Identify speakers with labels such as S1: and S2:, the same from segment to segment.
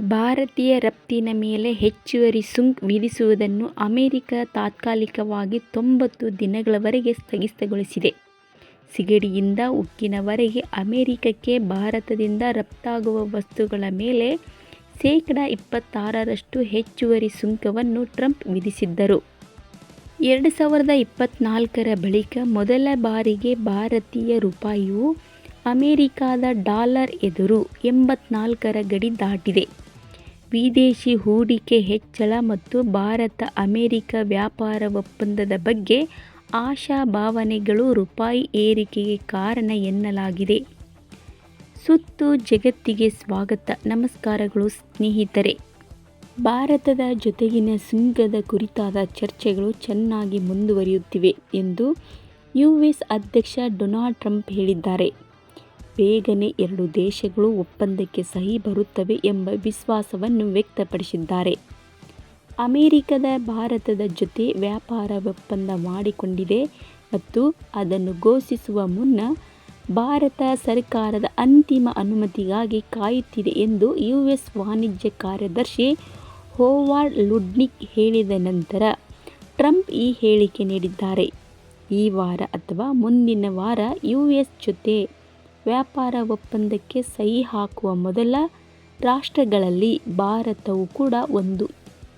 S1: ಭಾರತೀಯ ರಫ್ತಿನ ಮೇಲೆ ಹೆಚ್ಚುವರಿ ಸುಂಕ ವಿಧಿಸುವುದನ್ನು ಅಮೆರಿಕ ತಾತ್ಕಾಲಿಕವಾಗಿ ತೊಂಬತ್ತು ದಿನಗಳವರೆಗೆ ಸ್ಥಗಿತಗೊಳಿಸಿದೆ. ಸಿಗಡಿಯಿಂದ ಉಕ್ಕಿನವರೆಗೆ ಅಮೆರಿಕಕ್ಕೆ ಭಾರತದಿಂದ ರಫ್ತಾಗುವ ವಸ್ತುಗಳ ಮೇಲೆ ಶೇಖಡ ಇಪ್ಪತ್ತಾರರಷ್ಟು ಹೆಚ್ಚುವರಿ ಸುಂಕವನ್ನು ಟ್ರಂಪ್ ವಿಧಿಸಿದ್ದರು. ಎರಡು ಸಾವಿರದ ಇಪ್ಪತ್ನಾಲ್ಕರ ಬಳಿಕ ಮೊದಲ ಬಾರಿಗೆ ಭಾರತೀಯ ರೂಪಾಯಿಯು ಅಮೆರಿಕಾದ ಡಾಲರ್ ಎದುರು ಎಂಬತ್ನಾಲ್ಕರ ಗಡಿ ದಾಟಿದೆ. ವಿದೇಶಿ ಹೂಡಿಕೆ ಹೆಚ್ಚಳ ಮತ್ತು ಭಾರತ-ಅಮೆರಿಕ ವ್ಯಾಪಾರ ಒಪ್ಪಂದದ ಬಗ್ಗೆ ಆಶಾಭಾವನೆಗಳು ರೂಪಾಯಿ ಏರಿಕೆಗೆ ಕಾರಣ ಎನ್ನಲಾಗಿದೆ. ಸುತ್ತು ಜಗತ್ತಿಗೆ ಸ್ವಾಗತ ನಮಸ್ಕಾರಗಳು ಸ್ನೇಹಿತರೆ. ಭಾರತದ ಜೊತೆಗಿನ ಸುಂಕದ ಕುರಿತಾದ ಚರ್ಚೆಗಳು ಚೆನ್ನಾಗಿ ಮುಂದುವರಿಯುತ್ತಿವೆ ಎಂದು ಯುಎಸ್ ಅಧ್ಯಕ್ಷ ಡೊನಾಲ್ಡ್ ಟ್ರಂಪ್ ಹೇಳಿದ್ದಾರೆ. ಬೇಗನೆ ಎರಡು ದೇಶಗಳು ಒಪ್ಪಂದಕ್ಕೆ ಸಹಿ ಬರುತ್ತವೆ ಎಂಬ ವಿಶ್ವಾಸವನ್ನು ವ್ಯಕ್ತಪಡಿಸಿದ್ದಾರೆ. ಅಮೆರಿಕದ ಭಾರತದ ಜೊತೆ ವ್ಯಾಪಾರ ಒಪ್ಪಂದ ಮಾಡಿಕೊಂಡಿದೆ ಮತ್ತು ಅದನ್ನು ಘೋಷಿಸುವ ಮುನ್ನ ಭಾರತ ಸರ್ಕಾರದ ಅಂತಿಮ ಅನುಮತಿಗಾಗಿ ಕಾಯುತ್ತಿದೆ ಎಂದು ಯುಎಸ್ ವಾಣಿಜ್ಯ ಕಾರ್ಯದರ್ಶಿ ಹೋವಾರ್ಡ್ ಲುಡ್ನಿಕ್ ಹೇಳಿದ ನಂತರ ಟ್ರಂಪ್ ಈ ಹೇಳಿಕೆ ನೀಡಿದ್ದಾರೆ. ಈ ವಾರ ಅಥವಾ ಮುಂದಿನ ವಾರ ಯು ಎಸ್ ಜೊತೆ ವ್ಯಾಪಾರ ಒಪ್ಪಂದಕ್ಕೆ ಸಹಿ ಹಾಕುವ ಮೊದಲ ರಾಷ್ಟ್ರಗಳಲ್ಲಿ ಭಾರತವು ಕೂಡ ಒಂದು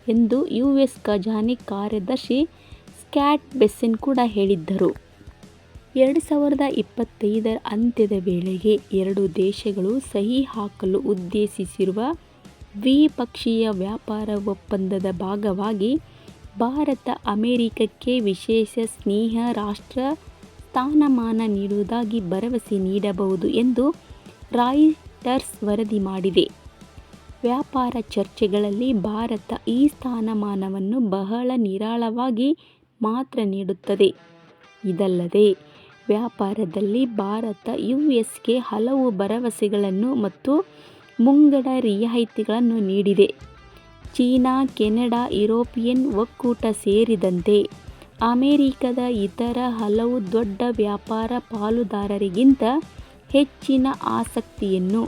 S1: ಎಂದು ಯು ಎಸ್ ಖಜಾನೆ ಕಾರ್ಯದರ್ಶಿ ಸ್ಕ್ಯಾಟ್ ಬೆಸ್ಸೆನ್ ಕೂಡ ಹೇಳಿದ್ದರು. ಎರಡು ಸಾವಿರದ ಇಪ್ಪತ್ತೈದರ ಅಂತ್ಯದ ವೇಳೆಗೆ ಎರಡು ದೇಶಗಳು ಸಹಿ ಹಾಕಲು ಉದ್ದೇಶಿಸಿರುವ ದ್ವಿಪಕ್ಷೀಯ ವ್ಯಾಪಾರ ಒಪ್ಪಂದದ ಭಾಗವಾಗಿ ಭಾರತ ಅಮೆರಿಕಕ್ಕೆ ವಿಶೇಷ ಸ್ನೇಹ ರಾಷ್ಟ್ರ ಸ್ಥಾನಮಾನ ನೀಡುವುದಾಗಿ ಭರವಸೆ ನೀಡಬಹುದು ಎಂದು ರಾಯಿಟರ್ಸ್ ವರದಿ ಮಾಡಿದೆ. ವ್ಯಾಪಾರ ಚರ್ಚೆಗಳಲ್ಲಿ ಭಾರತ ಈ ಸ್ಥಾನಮಾನವನ್ನು ಬಹಳ ನಿರಾಳವಾಗಿ ಮಾತ್ರ ನೀಡುತ್ತದೆ. ಇದಲ್ಲದೆ ವ್ಯಾಪಾರದಲ್ಲಿ ಭಾರತ ಯುಎಸ್ಗೆ ಹಲವು ಭರವಸೆಗಳನ್ನು ಮತ್ತು ಮುಂಗಡ ರಿಯಾಯಿತಿಗಳನ್ನು ನೀಡಿದೆ. ಚೀನಾ, ಕೆನಡಾ, ಯುರೋಪಿಯನ್ ಒಕ್ಕೂಟ ಸೇರಿದಂತೆ ಅಮೆರಿಕದ ಇತರ ಹಲವು ದೊಡ್ಡ ವ್ಯಾಪಾರ ಪಾಲುದಾರರಿಗಿಂತ ಹೆಚ್ಚಿನ ಆಸಕ್ತಿಯನ್ನು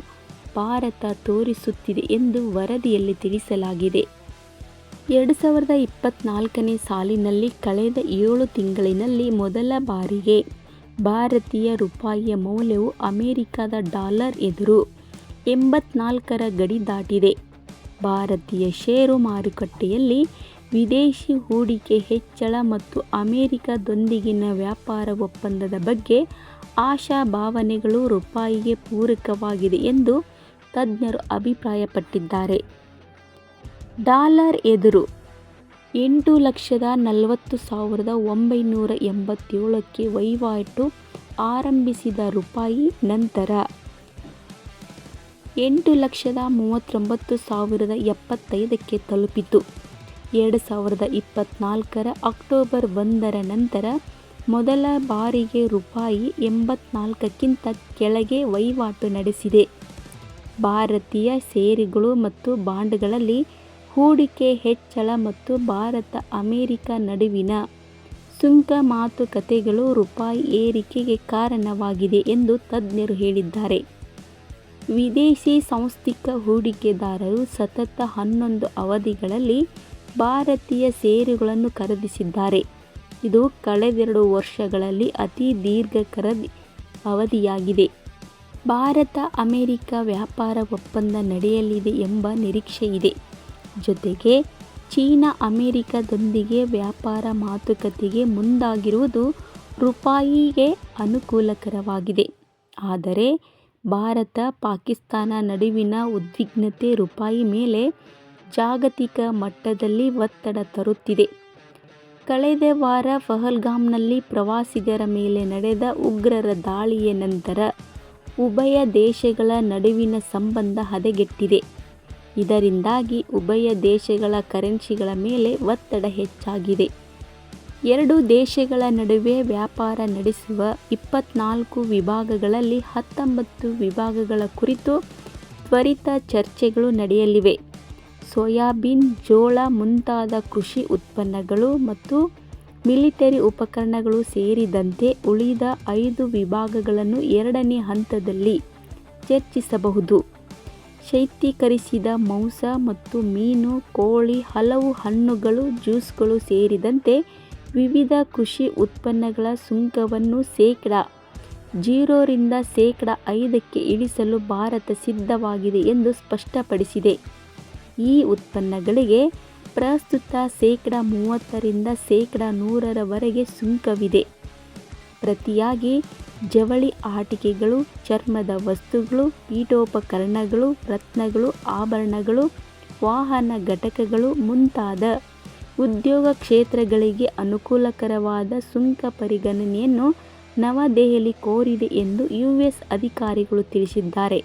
S1: ಭಾರತ ತೋರಿಸುತ್ತಿದೆ ಎಂದು ವರದಿಯಲ್ಲಿ ತಿಳಿಸಲಾಗಿದೆ. ಎರಡು ಸಾವಿರದ ಇಪ್ಪತ್ನಾಲ್ಕನೇ ಸಾಲಿನಲ್ಲಿ ಕಳೆದ ಏಳು ತಿಂಗಳಿನಲ್ಲಿ ಮೊದಲ ಬಾರಿಗೆ ಭಾರತೀಯ ರೂಪಾಯಿಯ ಮೌಲ್ಯವು ಅಮೆರಿಕದ ಡಾಲರ್ ಎದುರು ಎಂಬತ್ನಾಲ್ಕರ ಗಡಿ ದಾಟಿದೆ. ಭಾರತೀಯ ಷೇರು ಮಾರುಕಟ್ಟೆಯಲ್ಲಿ ವಿದೇಶಿ ಹೂಡಿಕೆ ಹೆಚ್ಚಳ ಮತ್ತು ಅಮೆರಿಕದೊಂದಿಗಿನ ವ್ಯಾಪಾರ ಒಪ್ಪಂದದ ಬಗ್ಗೆ ಆಶಾ ಭಾವನೆಗಳು ರೂಪಾಯಿಗೆ ಪೂರಕವಾಗಿದೆ ಎಂದು ತಜ್ಞರು ಅಭಿಪ್ರಾಯಪಟ್ಟಿದ್ದಾರೆ. ಡಾಲರ್ ಎದುರು ಎಂಟು ಲಕ್ಷದ ನಲವತ್ತು ಸಾವಿರದ ಒಂಬೈನೂರ ಎಂಬತ್ತೇಳಕ್ಕೆ ವಹಿವಾಟು ಆರಂಭಿಸಿದ ರೂಪಾಯಿ ನಂತರ ಎಂಟು ಲಕ್ಷದ ಮೂವತ್ತೊಂಬತ್ತು ಸಾವಿರದ ಎಪ್ಪತ್ತೈದಕ್ಕೆ ತಲುಪಿತು. ಎರಡು ಸಾವಿರದ ಇಪ್ಪತ್ತ್ನಾಲ್ಕರ ಅಕ್ಟೋಬರ್ ಒಂದರ ನಂತರ ಮೊದಲ ಬಾರಿಗೆ ರೂಪಾಯಿ ಎಂಬತ್ನಾಲ್ಕಕ್ಕಿಂತ ಕೆಳಗೆ ವಹಿವಾಟು ನಡೆಸಿದೆ. ಭಾರತೀಯ ಷೇರುಗಳು ಮತ್ತು ಬಾಂಡ್ಗಳಲ್ಲಿ ಹೂಡಿಕೆ ಹೆಚ್ಚಳ ಮತ್ತು ಭಾರತ-ಅಮೆರಿಕ ನಡುವಿನ ಸುಂಕ ಮಾತುಕತೆಗಳು ರೂಪಾಯಿ ಏರಿಕೆಗೆ ಕಾರಣವಾಗಿದೆ ಎಂದು ತಜ್ಞರು ಹೇಳಿದ್ದಾರೆ. ವಿದೇಶಿ ಸಾಂಸ್ಥಿಕ ಹೂಡಿಕೆದಾರರು ಸತತ ಹನ್ನೊಂದು ಅವಧಿಗಳಲ್ಲಿ ಭಾರತೀಯ ಸೇರುಗಳನ್ನು ಖರೀದಿಸಿದ್ದಾರೆ. ಇದು ಕಳೆದೆರಡು ವರ್ಷಗಳಲ್ಲಿ ಅತಿ ದೀರ್ಘ ಖರೀದಿ ಅವಧಿಯಾಗಿದೆ. ಭಾರತ-ಅಮೆರಿಕ ವ್ಯಾಪಾರ ಒಪ್ಪಂದ ನಡೆಯಲಿದೆ ಎಂಬ ನಿರೀಕ್ಷೆ ಇದೆ ಜೊತೆಗೆ ಚೀನಾ ಅಮೆರಿಕದೊಂದಿಗೆ ವ್ಯಾಪಾರ ಮಾತುಕತೆಗೆ ಮುಂದಾಗಿರುವುದು ರೂಪಾಯಿಗೆ ಅನುಕೂಲಕರವಾಗಿದೆ. ಆದರೆ ಭಾರತ-ಪಾಕಿಸ್ತಾನ ನಡುವಿನ ಉದ್ವಿಗ್ನತೆ ರೂಪಾಯಿ ಮೇಲೆ ಜಾಗತಿಕ ಮಟ್ಟದಲ್ಲಿ ಒತ್ತಡ ತರುತ್ತಿದೆ. ಕಳೆದ ವಾರ ಪಹಲ್ಗಾಮ್ನಲ್ಲಿ ಪ್ರವಾಸಿಗರ ಮೇಲೆ ನಡೆದ ಉಗ್ರರ ದಾಳಿಯ ನಂತರ ಉಭಯ ದೇಶಗಳ ನಡುವಿನ ಸಂಬಂಧ ಹದಗೆಟ್ಟಿದೆ. ಇದರಿಂದಾಗಿ ಉಭಯ ದೇಶಗಳ ಕರೆನ್ಸಿಗಳ ಮೇಲೆ ಒತ್ತಡ ಹೆಚ್ಚಾಗಿದೆ. ಎರಡು ದೇಶಗಳ ನಡುವೆ ವ್ಯಾಪಾರ ನಡೆಸುವ ಇಪ್ಪತ್ನಾಲ್ಕು ವಿಭಾಗಗಳಲ್ಲಿ ಹತ್ತೊಂಬತ್ತು ವಿಭಾಗಗಳ ಕುರಿತು ತ್ವರಿತ ಚರ್ಚೆಗಳು ನಡೆಯಲಿವೆ. ಸೋಯಾಬೀನ್, ಜೋಳ ಮುಂತಾದ ಕೃಷಿ ಉತ್ಪನ್ನಗಳು ಮತ್ತು ಮಿಲಿಟರಿ ಉಪಕರಣಗಳು ಸೇರಿದಂತೆ ಉಳಿದ ಐದು ವಿಭಾಗಗಳನ್ನು ಎರಡನೇ ಹಂತದಲ್ಲಿ ಚರ್ಚಿಸಬಹುದು. ಶೈತ್ಯೀಕರಿಸಿದ ಮಾಂಸ ಮತ್ತು ಮೀನು, ಕೋಳಿ, ಹಲವು ಹಣ್ಣುಗಳು, ಜ್ಯೂಸ್ಗಳು ಸೇರಿದಂತೆ ವಿವಿಧ ಕೃಷಿ ಉತ್ಪನ್ನಗಳ ಸುಂಕವನ್ನು ಶೇಕಡ ಜೀರೋರಿಂದ ಶೇಕಡ ಐದಕ್ಕೆ ಇಳಿಸಲು ಭಾರತ ಸಿದ್ಧವಾಗಿದೆ ಎಂದು ಸ್ಪಷ್ಟಪಡಿಸಿದೆ. ಈ ಉತ್ಪನ್ನಗಳಿಗೆ ಪ್ರಸ್ತುತ ಶೇಕಡ ಮೂವತ್ತರಿಂದ ಶೇಕಡ ನೂರರವರೆಗೆ ಸುಂಕವಿದೆ. ಪ್ರತಿಯಾಗಿ ಜವಳಿ ಆಟಿಕೆಗಳು, ಚರ್ಮದ ವಸ್ತುಗಳು, ಪೀಠೋಪಕರಣಗಳು, ರತ್ನಗಳು, ಆಭರಣಗಳು, ವಾಹನ ಘಟಕಗಳು ಮುಂತಾದ ಉದ್ಯೋಗ ಕ್ಷೇತ್ರಗಳಿಗೆ ಅನುಕೂಲಕರವಾದ ಸುಂಕ ಪರಿಗಣನೆಯನ್ನು ನವದೆಹಲಿ ಕೋರಿದೆ ಎಂದು ಯುಎಸ್ ಅಧಿಕಾರಿಗಳು ತಿಳಿಸಿದ್ದಾರೆ.